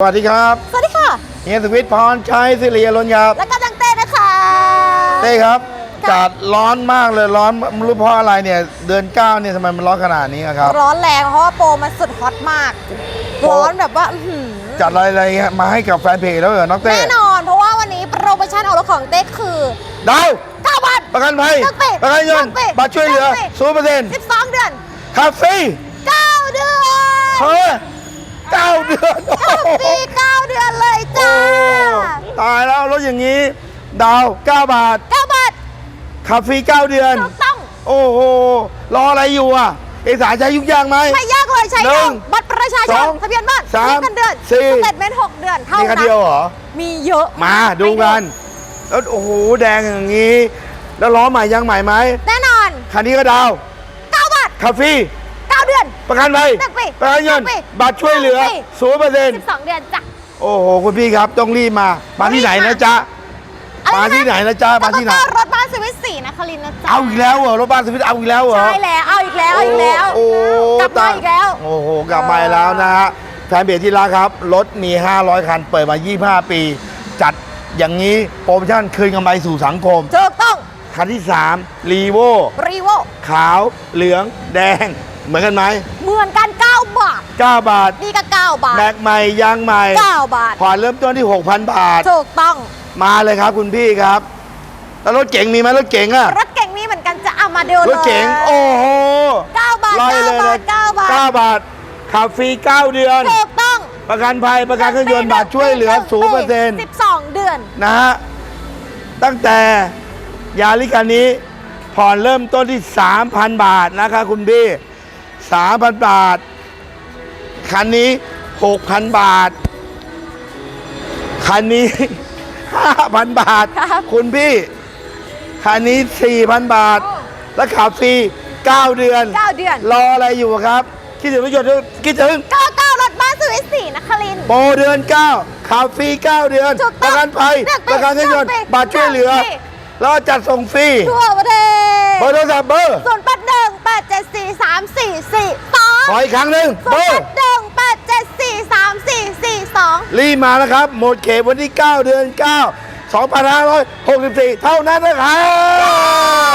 สวัสดีครับ สวัสดีค่ะ เฮียสวิทย์พรชัยสิริอรุณครับแล้วก็จังเต้นะคะ เต้ครับค่ะจัดร้อนมากเลยร้อนไม่รู้เพราะอะไรเนี่ย เดือนเก้าเนี่ยทำไมมันร้อนขนาดนี้อะครับ ร้อนแรงเพราะว่าโปรมันสุดฮอตมากร้อนแบบว่าอื้อหือจัดอะไรๆมาให้กับแฟนเพจแล้วเหรอน้องเต้แน่นอน เพราะว่าวันนี้โปรโมชั่นออกรถของเต้คือดาว9บาทประกันภัยตั้งปีประกันเงินตั้งปีบัตรช่วยเหลือตั้งปีศูนย์เปอร์เซ็นต์12 เดือน คาเฟ่9เดือน เฮ้ย เก้าเดือนโอ้โหฟรี9เดือนเลยโอ้จ้าตายแล้วรถอย่างนี้ ดาว 9 บาท9บาทคาเฟ่9เดือน ถูกต้องโอ้โหรออะไรอยู่อะ เอกสารใช้ยุ่งยากไหม ไม่ยากเลยใช้หนึ่เอางบัตรประชาชสนองทะเบียนบ้านสามเงินเดือนสี่ สเตทเมนต์6เดือนเท่ามีคันนั้เดียวนเหรอ มีเยอะมาดูกันแล้วโอ้โหแดงอย่างนี้ แล้วล้อใหม่ยังใหม่ไหม แน่นอนคันนี้ก็ดาว9บาทคาเฟ่9 เดือน ประกันภัยหนึ่งปีประกันเงินหนึ่งปีบัตรช่วยเหลือหนึ่งปี ศูนย์เปอร์เซ็นต์12 เดือนจ้ะ โอ้โหคุณพี่ครับต้องรีบมา มาที่ไหนนะจ๊ะ อะไรมานะ ที่ไหนนะจ๊ะมาที่ไหน แล้วก็รถบ้านสวิสสีนครินทร์นะจ๊ะเอาอีกแล้วเหรอรถบ้านสวิตเอาอีกแล้วเหรอ ใช่แล้วเอาอีกแล้วเอาอีกแล้วโอ้โหกลับมาอีกแล้ว โอ้โห กลับมาอีกแล้วนะฮะแฟนเพจที่รักครับ รถมี 500 คัน เปิดมา 25 ปี จัดอย่างนี้โปรโมชั่นคืนกำไรสู่สังคม ถูกต้องคันที่ 3 รีโวรีโวขาว เหลือง แดง เหมือนกันไหมเหมือนกัน 9 บาท 9 บาท นี่ก็ 9 บาท แม็กใหม่ยางใหม่ 9 บาท ผ่อนเริ่มต้นที่ 6,000 บาท ถูกต้อง มาเลยครับคุณพี่ครับ แล้วรถเก๋งมีไหมรถเก๋งอะรถเก่งมีเหมือนกันจะเอามาเดียวรเลยถเก๋งโอ้โห9บาทไล่เลย9บานะท9บาท9บาทขับฟรี 9 เดือน ถูกต้อง ประกันภัยประกันเครื่องยนต์บัตรช่วยเหลือศูนย์เปอร์เซ็นต์12 เดือน นะฮะ ตั้งแต่ยาลิคันนี้ผ่อนเริ่มต้นที่ 3,000 บาทนะคะคุณพี่ 3,000 บาท คันนี้ 6,000 บาท คันนี้ 5,000 บาท คุณพี่ คันนี้ 4,000 บาท แล้วขับฟรี9 เดือน 9 เดือน รออะไรอยู่ครับ คิดถึงประโยชน์คิดถึง 99 รถบ้านสุวิสีนะครินโปรเดือน 9ขับฟรี 9 เดือนประกันภัยประกันรถยนต์บาตรช่วยเหลือเอแล้วจัดส่งฟรีทั่วประเทศเบอร์โทรศัพท์เบอร์ สามสี่สี่สองขออีกครั้งหนึ่งศูเบนอย์ร์แปดหนึ่งแปดเจ็ดสี่สามสี่สี่สองรีบมานะครับ หมดเขตวันที่ 9 เดือน 9 2564 เท่านั้นนะครับ